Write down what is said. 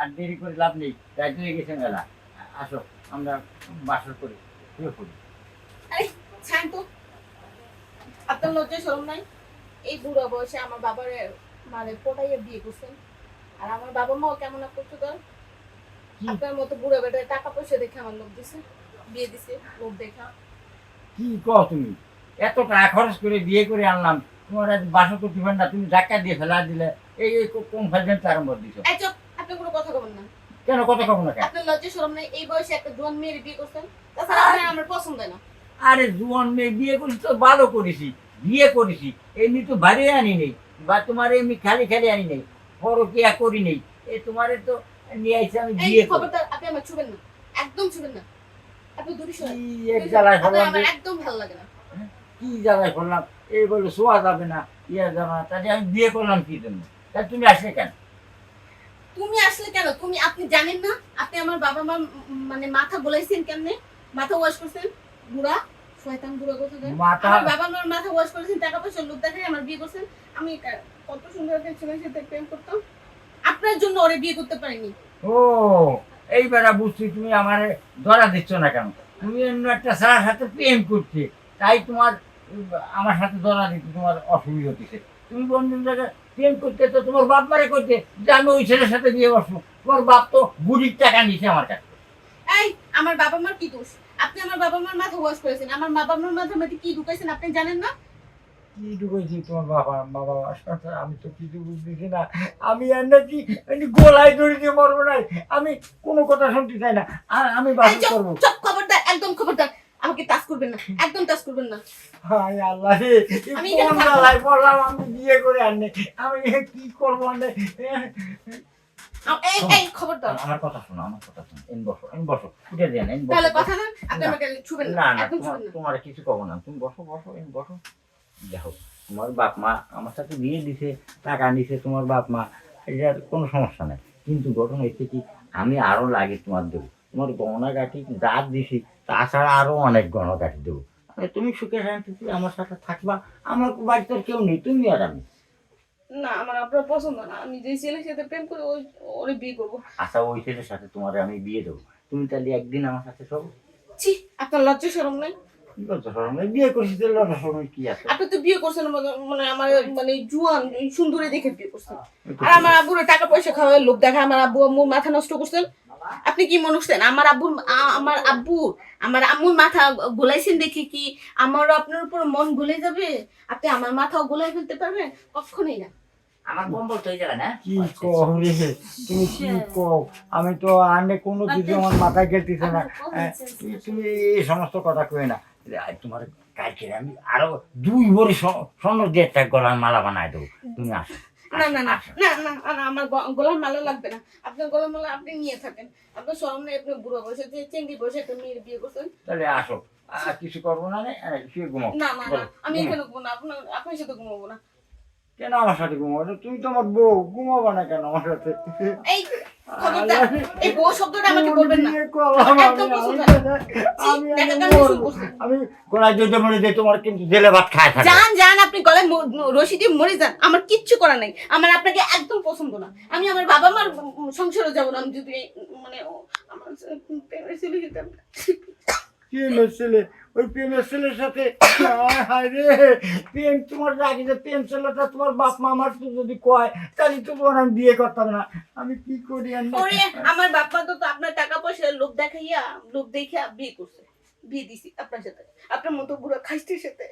আর দেরি করে লাভ নেই রাত হয়ে গেছে মেলা। আসো আমরা বাসর করি শুয়ে পড়ি। আরে আপনার লজ্জা শরম নাই? এই বুড়ো বয়সে আমার বাবার মানে পোটাইয়ে বিয়ে করছেন। আর আমার বাবা মাও কেমন করছ তো কি? আপনার মতো বুড়ো বেটায় টাকা পয়সা দেখে আমার লোক দিছে বিয়ে দিছে লোক দেখা। কি কও তুমি? এত টাকা খরচ করে বিয়ে করে আনলাম তোমার আজ বাসর করতে পারেন না তুমি ধাক্কা দিয়ে ফেলা দিলে এই কোন ফাইজেন্ট আরম্ভ দিছো? আপনি কোনো কথা না। কেন কথা কব না কেন? আপনার লজ্জা শরম নাই এই বয়সে একটা জোয়ান মেয়ের বিয়ে করছেন? তাছাড়া আপনার আমার পছন্দ না। আরে জুয়ান মেয়ে বিয়ে করেছি তো ভালো করেছি বিয়ে করেছি এমনি তো আনি নেই বা তোমার এমনি খালি খালি আনি নেই পরকিয়া করি নেই এ তোমারে তো নিয়ে আমি বিয়ে করি। খবরদার আপনি আমার ছুবেন না একদম ছুবেন না। আপনি দূরে সরেন কি এক জ্বালায় একদম ভালো লাগে না। কি জ্বালায় ফেললাম? এই বলে শোয়া যাবে না ইয়া যাবে না তাহলে আমি বিয়ে করলাম কি জন্য? তাহলে তুমি আসলে কেন? তুমি আসলে কেন? তুমি আপনি জানেন না? আপনি আমার বাবা মা মানে মাথা বলাইছেন কেমনে? মাথা ওয়াশ করছেন? বুড়া শয়তান বুড়া কথা আমার বাবা মার মাথা ওয়াশ করেছেন টাকা পয়সা লোক দেখাই আমার বিয়ে করছেন। আমি কত সুন্দর একটা ছেলের সাথে প্রেম করতাম। আপনার জন্য ওরে বিয়ে করতে পারিনি। ও এইবারে বুঝছি তুমি আমার ধরা দিচ্ছ না কেন? তুমি অন্য একটা সারার সাথে প্রেম করছি তাই তোমার আমার সাথে ধরা দিতে তোমার অসুবিধা হতেছে তুমি অন্য জায়গায় প্রেম করতে তো তোমার বাপ মারে করতে যে আমি ওই ছেলের সাথে বিয়ে বসবো তোমার বাপ তো বুড়ির টাকা নিছে আমার কাছে। এই আমার বাবা মার কি দোষ? আপনি আমার বাবা মার মাথা ওয়াশ করেছেন আমার বাবা মার মাথা কি ঢুকাইছেন আপনি জানেন না? কি ডুবেছি তোমার বাবা বাবা আসলে আমি তো কিছু বুঝতেছি না। আমি আর নাকি গোলায় দড়ি দিয়ে মরবো না আমি কোনো কথা শুনতে চাই না। আর আমি চুপ, করব। চুপ, আমাকে টাচ করবেন না একদম টাচ করবেন না। হায় আল্লাহ রে আমি এখানে থাকব। আমি বিয়ে করে আনে আমি কি করব আনে আ- এই এই খবরদার আমার কথা শোনো আমার কথা শোনো এন বসো এন বসো উঠে দেন এন বসো। তাহলে কথা আপনি। আমাকে ছুবেন না তোমার না। তোমার কিছু কব না তুমি বসো বসো এন বসো। দেখো তোমার বাপ মা আমার সাথে বিয়ে দিছে টাকা নিছে তোমার বাপ মা এটার কোনো সমস্যা নাই। কিন্তু ঘটনা হচ্ছে কি আমি আরও লাগে তোমার দেবো তোমার গাঠি দাঁত দিছি তাছাড়া আরও অনেক গাঠি দেবো। তুমি সুখে শান্তিতে আমার সাথে থাকবা আমার বাড়িতে কেউ নেই তুমি আর আমি। না আমার আপনার পছন্দ না আমি যে ছেলের সাথে প্রেম করে ওই ওরে বিয়ে করব। আশা ওই ছেলের সাথে তোমার আমি বিয়ে দেবো। তুমি তাহলে একদিন আমার সাথে সব ছি আপনার লজ্জা শরম নাই? সরম বিয়ে করছি তো কি আছে? আপনি তো বিয়ে করছেন মানে- মানে আমার মানে জুয়ান সুন্দরী দেখে বিয়ে করছেন। আর আমার আব্বুর টাকা পয়সা খাওয়ার লোক দেখা আমার আব্বু মাথা নষ্ট করছেন। আপনি কি মনে করছেন? আমার আব্বুর আমার আব্বু আমার আম্মুর মাথা গোলাইছেন দেখে কি আমারও আপনার উপর মন গলে যাবে? আপনি আমার মাথাও গোলাই ফেলতে পারবেন? কখনোই না। আমার কম্বল তো এই না? কি রে? তুমি কি কও আমি তো আনে কোনো কিছু আমার মাথায় গেলতেছে না। হ্যাঁ, তুমি- তুমি এই সমস্ত কথা কই না। তোমার কালকে আমি আরও দুই ভরি স্ব- স্বর্ণ দিয়ে একটা গলার মালা বানায় দেবো। তুমি আসো। না না না না না না, আমার গ- মালা লাগবে না। আপনার গলার মালা আপনি নিয়ে থাকেন। আপনার সরম আপনি বুড়ো বয়সে যে চেঙ্গি বয়সে একটা মেয়ের বিয়ে করছেন। তাহলে আসো। আর কিছু করব না রে? আহ, শুয়ে ঘুমাও। না না না আমি এখানে ঘুমাবো না আপনার আপনার সাথে ঘুমাবো না। কেন আমার সাথে ঘুমাবো? তুমি তোমার বউ ঘুমাবো না কেন আমার সাথে? এই এই বউ শব্দটা আমাকে বলবেন না। আমি, গলায় জড়িয়ে মরে যে তোমার কিন্তু জেলে ভাত খায় থাকে। যান যান আপনি গলায় ম- ম- রশি দিয়ে মরে যান। আমার কিচ্ছু করা নাই। আমার আপনাকে একদম পছন্দ না। আমি আমার বাবা মার সংসারে যাব না। আমি যদি মানে আমার প্রেমের ছেলে ওই প্রেমের ছেলের সাথে প্রেম তোমার রাখি যে প্রেম ছেলেটা তোমার বাপ মা আমার যদি কয়, তাহলে তোমার আমি বিয়ে করতাম না। আমি কি করি আমার বাপ তো তো আপনার টাকা পয়সা লোক দেখাইয়া লোক দেখিয়া বিয়ে করছে। বিয়ে দিছি আপনার সাথে। আপনার মতো বুড়া খাইস্তির সাথে।